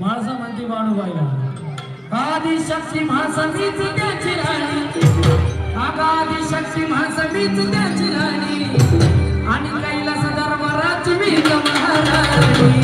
माझा म्हणते वाणूबाईला आदि शक्ती महासमीच त्याची राणी. आदि शक्ती महासमीच त्याची राणी. आणि कैलासदरबाराची मी महाराणी.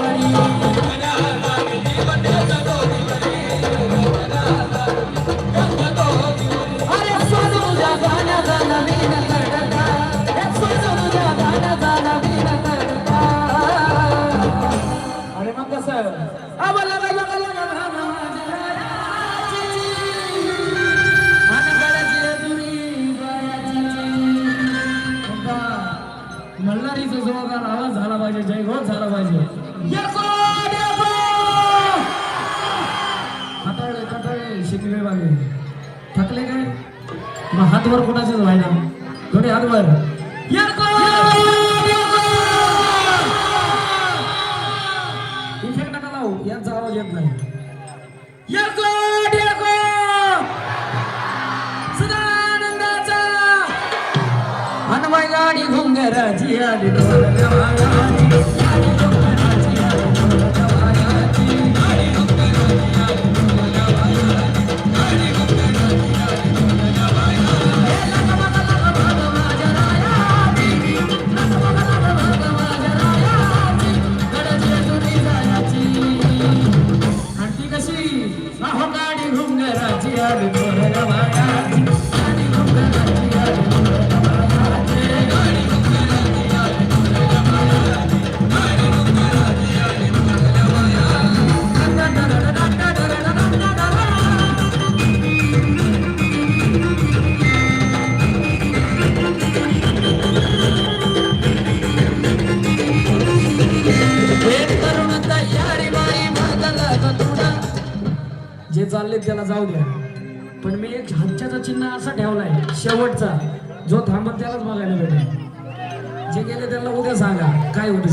पाहिजे! हाताळे कटाळे शिकले बागे थकले काय? मग हातवर कुणाचेच व्हायला थोडे हातवर! इफेक्ट नका लावू. यांचा आवाज येत नाही! सदानंदाचा! हनुमाई गाडी घुंगराची आली. Thank जाऊ द्या. पण मी एक हातच्याचा चिन्ह असा ठेवलाय शेवटचा जो थांबत त्यालाच बघायला भेटेल. जे गेले त्याला उद्या सांगा काय होतं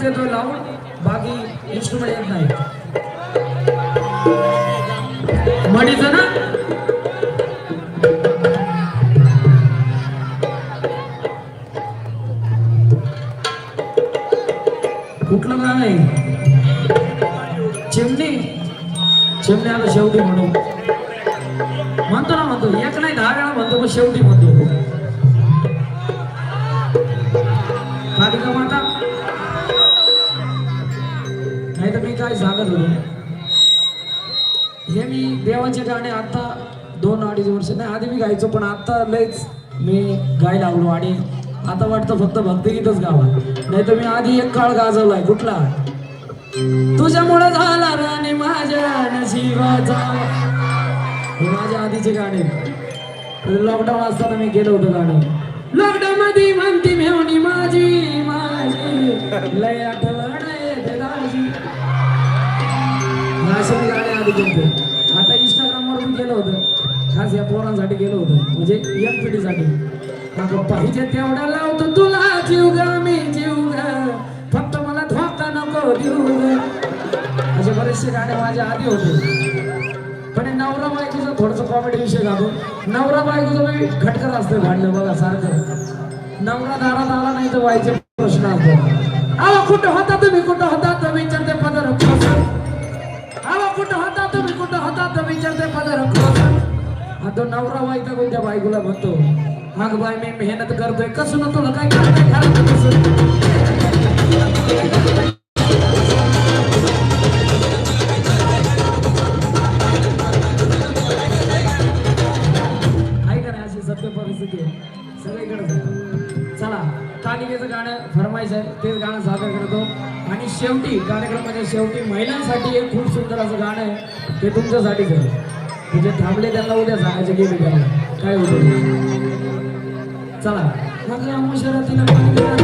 फक्त संबळच येतोय लावून. बाकी इन्स्ट्रुमेंट येत नाही मडीच ना? कुठलं गाणं आहे? चिमणी? चिमणी आता शेवटी म्हणू. म्हणतो ना म्हणतो. एक नाही दहा वेळा म्हणतो मग शेवटी म्हणतो. सांगत होतो. हे मी देवाचे गाणे आता दोन अडीच वर्ष नाही आधी मी गायचो पण आता लयच मी गाय लागलो आणि आता वाटतं फक्त भक्तिगीतच गावा. नाही तर मी आधी एक काळ गाजवलाय कुठला? तुझ्यामुळे झाला राणी माझ्या नशिबाचा. हे माझ्या आधीचे गाणे. लॉकडाऊन असताना मी केलं होतं गाणं. लॉकडाऊन मध्ये म्हणती मेवणी माझी माझी. लय आठवण असे मी गाणे आधी तुमचे आता इंस्टाग्रामवर मी गेलो होतं. खास या पोरांसाठी गेलो होतं. म्हणजे यंग पिढीसाठी अगं पाहिजे तेवढा लावतो तुला जीव ग मी जीव ग. फक्त मला धोका नको देऊ ग. असे बरेचसे गाणे माझ्या आधी होते. पण नवरा बायकोचं थोडंसं कॉमेडी विषय घालून नवरा बायकोचं काही खटकत असतं भांडलं बघा सारखं. नवरा दारात आला नाही तर व्हायचे प्रश्न असतो अहो कुठं होता तुम्ही? कुठं होता? विचारते पदर खोसून हा तो नवरा वाईटा कोणत्या बायकोला म्हणतो? मग बाय मी मेहनत करतोय कसं ना तुला काय करतोय कसं आहे का नाही अशी सत्य परिस्थिती आहे. सगळीकडे चला तालिकेचं गाणं फरमायचं आहे. तेच गाणं सादर करतो. आणि शेवटी कार्यक्रमाच्या शेवटी महिलांसाठी एक खूप सुंदर असं गाणं आहे. ते तुमच्यासाठीच आहे जे थांबले त्यांना उद्या सांगायचे गेले त्याला काय होतं? चला. मग मुशरतीला मग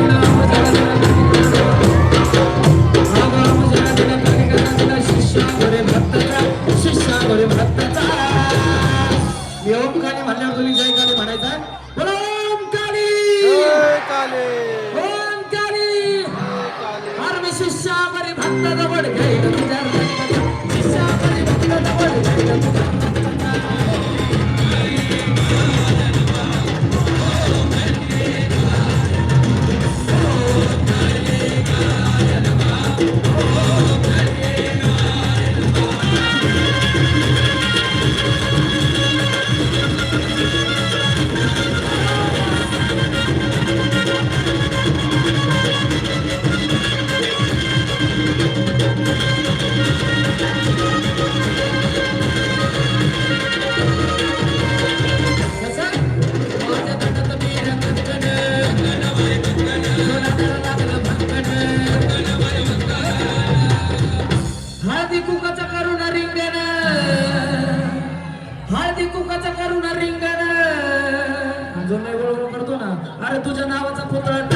तुझ्या नावाचा पुतळा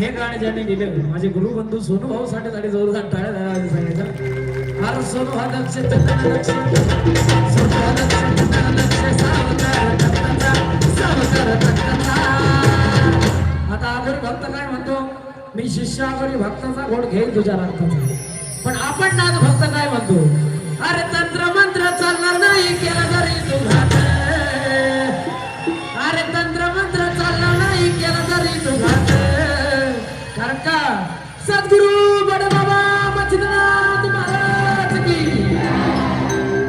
हे गाणं ज्यांनी लिहिलं माझे गुरुबंधू सोनू भाऊ साठे साठी जोरदार टाळ्या द्यायला सांगायचं. अरे सोनू हा दक्ष सोनू हा दक्ष आता आगरी भक्त काय म्हणतो? मी शिष्यावरी भक्ताचा घोड घेईल तुझ्या रक्ताचा. पण आपण नाथ भक्त काय म्हणतो? अरे तंत्र मंत्र चालणार नाही केला जरी तुझा अरे तंत्र मंत्र चालणार नाही केला जरी तुझा कारण का? सद्गुरु बड बाबा मच्छिंद्रनाथ महाराज की.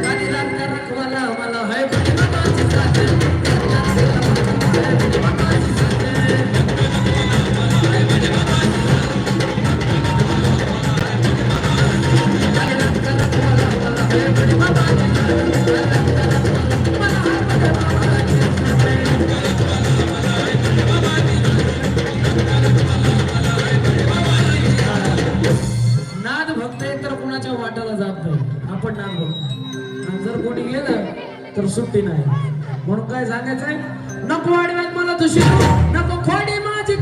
कालिदास का रखवाला मला है बड बाबाची साथ. तर सुट्टी नाही. म्हणून काय सांगायचंय? नको वाढव्यात मला दुसरी. नको खोडी माझी